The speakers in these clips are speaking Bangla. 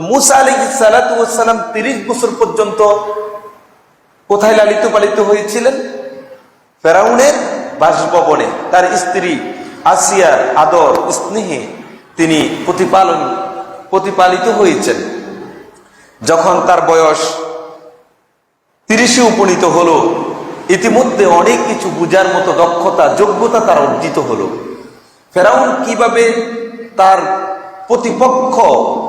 মুসা আলী সালাতাম তিরিশ বছর পর্যন্ত কোথায় লালিত পালিত হয়েছিলেন? ফেরাউনের বাসভবনে। তার স্ত্রী আসিয়ার আদর স্নেহে তিনি প্রতিপালন, প্রতিপালিত হয়েছেন। যখন তার বয়স তিরিশে উপনীত হলো, ইতিমধ্যে অনেক কিছু বুঝার মতো দক্ষতা, যোগ্যতা তার অর্জিত হলো। ফেরাউন কীভাবে তার প্রতিপক্ষ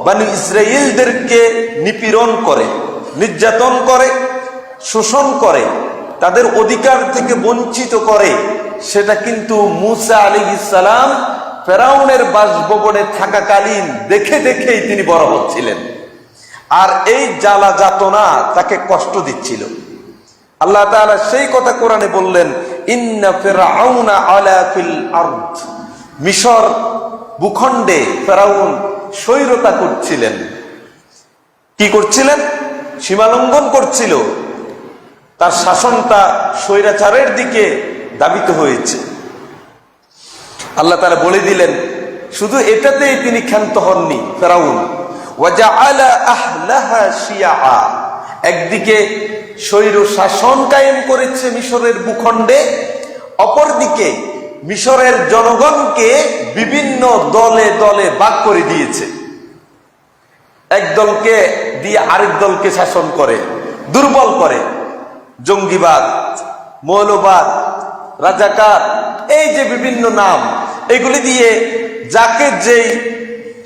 মানে ইসরায়েলদেরকে নিপীড়ন করে, নির্যাতন করে, শোষণ করে, তাদের অধিকার থেকে বঞ্চিত করে, সেটা কিন্তু মুসা আলী ইসালাম ফেরাউনের বাসভবনে থাকাকালীন দেখে দেখেই তিনি বড় হচ্ছিলেন। আর এই জ্বালা যাতনা তাকে কষ্ট দিচ্ছিল। আল্লাহ তাআলা সেই কথা কোরআনে বললেন, ইন্না ফিরআউনা আলা ফিল আরদ। মিশর ভূখণ্ডে ফেরাউন স্বৈরতা করছিলেন। কি করছিলেন? সীমালঙ্ঘন করছিল। তার শাসনটা স্বৈরাচারের দিকে দাবিত হয়েছে। আল্লাহ তারা বলে দিলেন, শুধু এটাতেই তিনি ক্ষান্ত হননি, ফেরাউন। একদিকে স্বৈর শাসন কায়েম করেছে মিশরের ভূখণ্ডে, অপরদিকে মিশরের জনগণকে বিভিন্ন দলে দলে ভাগ করে দিয়েছে। এক দলকে দিয়ে আরেক দলকে শাসন করে, দুর্বল করে। জঙ্গিবাদ, মৌলবাদ, রাজাকার, এই যে বিভিন্ন নাম, এগুলি দিয়ে যাকে যেই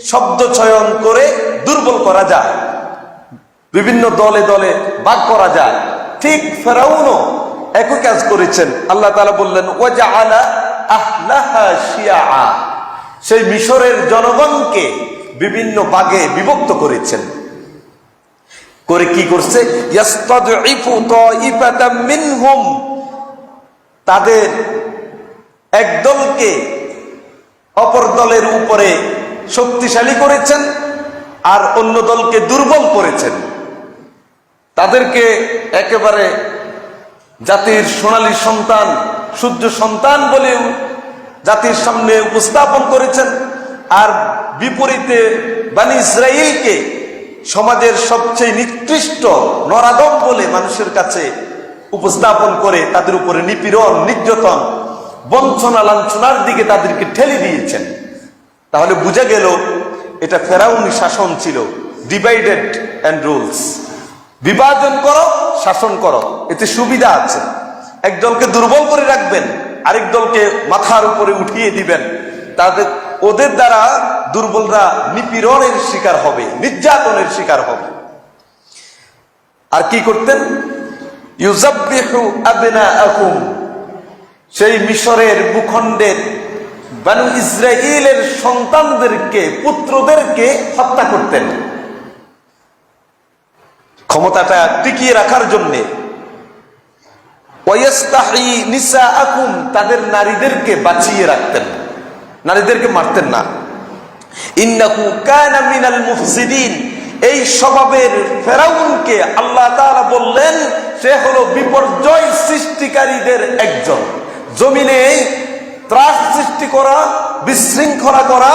শব্দ চয়ন করে দুর্বল করা যায়, বিভিন্ন দলে দলে ভাগ করা যায়। ঠিক ফেরাউনও একই কাজ করেছেন। আল্লাহ তাআলা বললেন ওয়াজা আলা আহলাহা শিয়া সেই মিশরের জনগণকে বিভিন্ন ভাগে বিভক্ত করেছেন। করে কি করছে? তাদের একদলকে অপর দলের উপরে শক্তিশালী করেছেন আর অন্য দলকে দুর্বল করেছেন। তাদেরকে একেবারে জাতির সোনালী সন্তান, সূর্য সন্তান বলেও জাতির সামনে উপস্থাপন করেছেন। আর বিপরীতে বানি ইসরায়েলকে সমাজের সবচেয়ে নিকৃষ্ট নরাদম বলে মানুষের কাছে উপস্থাপন করে তাদের উপরে নিপীড়ন, নির্যাতন, বঞ্চনা, লাঞ্ছনার দিকে তাদেরকে ঠেলে দিয়েছেন। তাহলে বুঝা গেল এটা ফেরাউনি শাসন ছিল। ডিভাইডেড অ্যান্ড রুলস বিভাজন করো, শাসন করো। এতে সুবিধা আছে। এক দলকে দুর্বল করে রাখবেন আরেক দলকে মাথার উপরে উঠিয়ে দিবেন, তাদের, ওদের দ্বারা দুর্বলরা নিপীড়নের শিকার হবে, নির্যাতনের শিকার হবে। আর কি করতেন? সেই মিশরের ভূখণ্ডের বানু ইসরায়েলের সন্তানদেরকে, পুত্রদেরকে হত্যা করতেন। ক্ষমতাটা টিকিয়ে রাখার জন্যে তাদের নারীদেরকে বাঁচিয়ে রাখতেন। নারীদেরকে মারতেন না। এই স্বভাবের ফেরাউনকে আল্লাহ তাআলা বললেন, সে হলো বিপর্যয় সৃষ্টিকারীদের একজন। জমিনে ত্রাস সৃষ্টি করা, বিশৃঙ্খলা করা,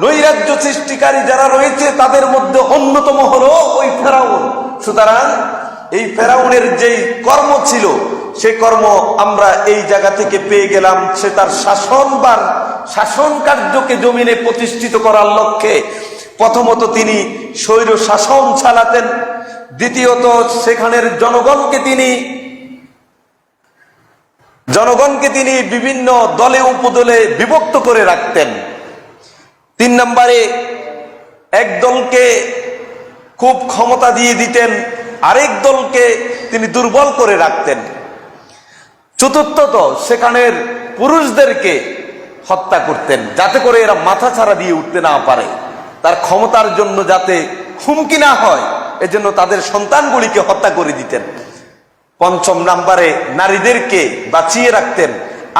নৈরাজ্য সৃষ্টিকারী যারা রয়েছে, তাদের মধ্যে অন্যতম হলো ওই ফেরাউন। সুতরাং এই ফেরাউনের যেই কর্ম ছিল সে কর্ম আমরা এই জায়গা থেকে পেয়ে গেলাম। সে তার শাসনবার শাসন কার্যকে জমিনে প্রতিষ্ঠিত করার লক্ষ্যে প্রথমত তিনি স্বৈর শাসন চালাতেন, দ্বিতীয়ত সেখানের জনগণকে তিনি জনগণকে তিনি বিভিন্ন দলে উপদলে বিভক্ত করে রাখতেন। তিন নম্বরে এক দলকে খুব ক্ষমতা দিয়ে দিতেন, আরেক দলকে তিনি দুর্বল করে রাখতেন। চতুর্থত সেখানের পুরুষদেরকে হত্যা করতেন, যাতে করে এরা মাথা ছাড়া দিয়ে উঠতে না পারে। তার ক্ষমতার জন্য যাতে হুমকি না হয়, এজন্য তাদের সন্তানগুলিকে হত্যা করে দিতেন। পঞ্চম নাম্বারে নারীদেরকে বাঁচিয়ে রাখতেন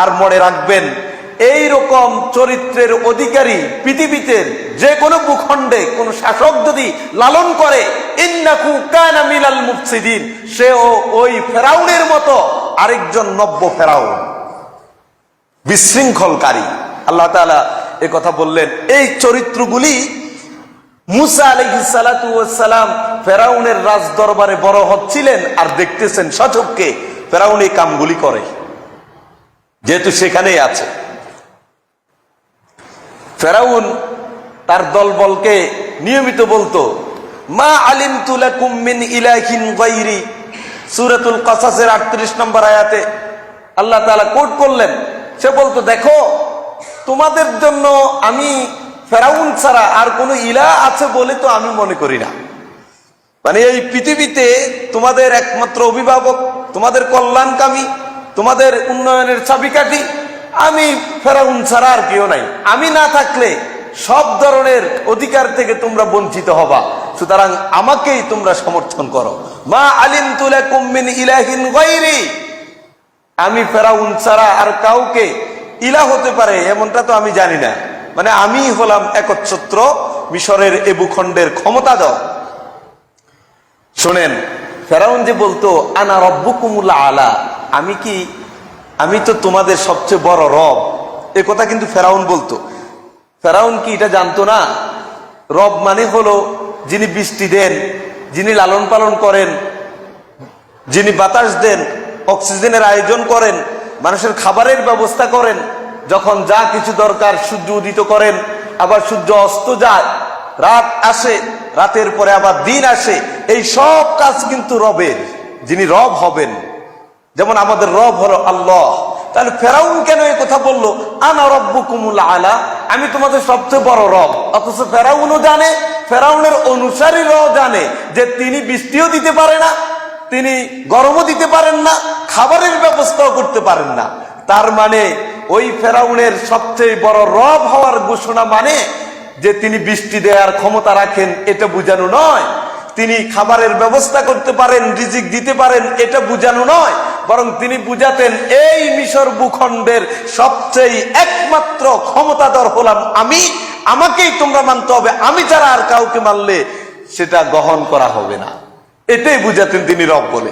আর মনে রাখবেন এই রকম চরিত্রের অধিকারী পৃথিবীতে যে কোনো ভূখণ্ডে কোন শাসক যদি লালন করে ইন্নাকু কানা মিনাল মুফসিদিন সে ও ওই ফেরাউনের মতো আরেকজন নব্য ফেরাউন। বিশৃঙ্খলকারী। আল্লাহ এ কথা বললেন, এই চরিত্রগুলি মুসা আলহিসালাম ফেরাউনের রাজ দরবারে বড় হচ্ছিলেন আর দেখতেছেন সচককে ফেরাউন এই কামগুলি করে। যেহেতু সেখানেই আছে। ফেরাউন তার দলবলকে নিয়মিত বলতো, মা আলিম তুলাকুম মিন ইলাহিন সূরাতুল কাসাসের 38 নম্বর আয়াতে আল্লাহ তালা কোট করলেন, সে বলতো, দেখো, তোমাদের জন্য আমি ফেরাউন ছাড়া আর কোনো ইলা আছে বলে তো আমি মনে করি না। মানে এই পৃথিবীতে তোমাদের একমাত্র অভিভাবক, তোমাদের কল্যাণকামী, তোমাদের উন্নয়নের চাবিকাঠি, আমি ফেরাউন ছাড়া আর কেউ নাই। আমি না থাকলে সব ধরনের অধিকার থেকে তোমরা বঞ্চিত হবা। সুতরাং আমাকেই তোমরা সমর্থন করো। মা আলিম তুলে কুম্মিন ইলাহিন আমি ফেরাউন ছাড়া আর কাউকে ইলা হতে পারে, এমনটা তো আমি জানি না। মানে আমি হলাম একচ্ছত্র, মিশরের এ ভূখণ্ডের ক্ষমতা দাও। শোনেন, ফেরাউন যে বলতো, আনা রব্বুকুমুল আলা। আমি কি, আমি তো তোমাদের সবচেয়ে বড় রব। এ কথা কিন্তু ফেরাউন বলতো। ফেরাউন কি এটা জানতো না? রব মানে হলো যিনি বৃষ্টি দেন, যিনি লালন পালন করেন, যিনি বাতাস দেন, অক্সিজেনের আয়োজন করেন, মানুষের খাবারের ব্যবস্থা করেন, যখন যা কিছু দরকার সূর্য উদিত করেন, আবার সূর্য অস্ত যায়, রাত আসে, রাতের পরে আবার দিন আসে, এই সব কাজ কিন্তু রবের, যিনি রব হবেন। যেমন আমাদের রব হলো আল্লাহ। তাহলে ফেরাউন কেন এই কথা বলল? আনা রব্বুকুমুল আলা, আমি তোমাদের সবচেয়ে বড় রব। অথচ ফেরাউনও জানে, ফেরাউনের অনুসারীরাও জানে যে তিনি বৃষ্টিও দিতে পারে না, তিনি গরমও দিতে পারেন না, খাবারের ব্যবস্থাও করতে পারেন না। তার মানে ওই ফেরাউনের সবচেয়ে বড় রব হওয়ার ঘোষণা মানে যে তিনি বৃষ্টি দেওয়ার ক্ষমতা রাখেন, এটা বুঝানো নয়। তিনি খাবারের ব্যবস্থা করতে পারেন, রিজিক দিতে পারেন, এটা বুঝানো নয়। বরং তিনি বুঝাতেন, এই মিশর ভূখণ্ডের সবচেয়ে একমাত্র ক্ষমতাধর হলাম আমি। আমাকেই তোমরা মানতে হবে। আমি ছাড়া আর কাউকে মানলে সেটা গ্রহণ করা হবে না। এটাই বুঝাতেন তিনি রব বলে।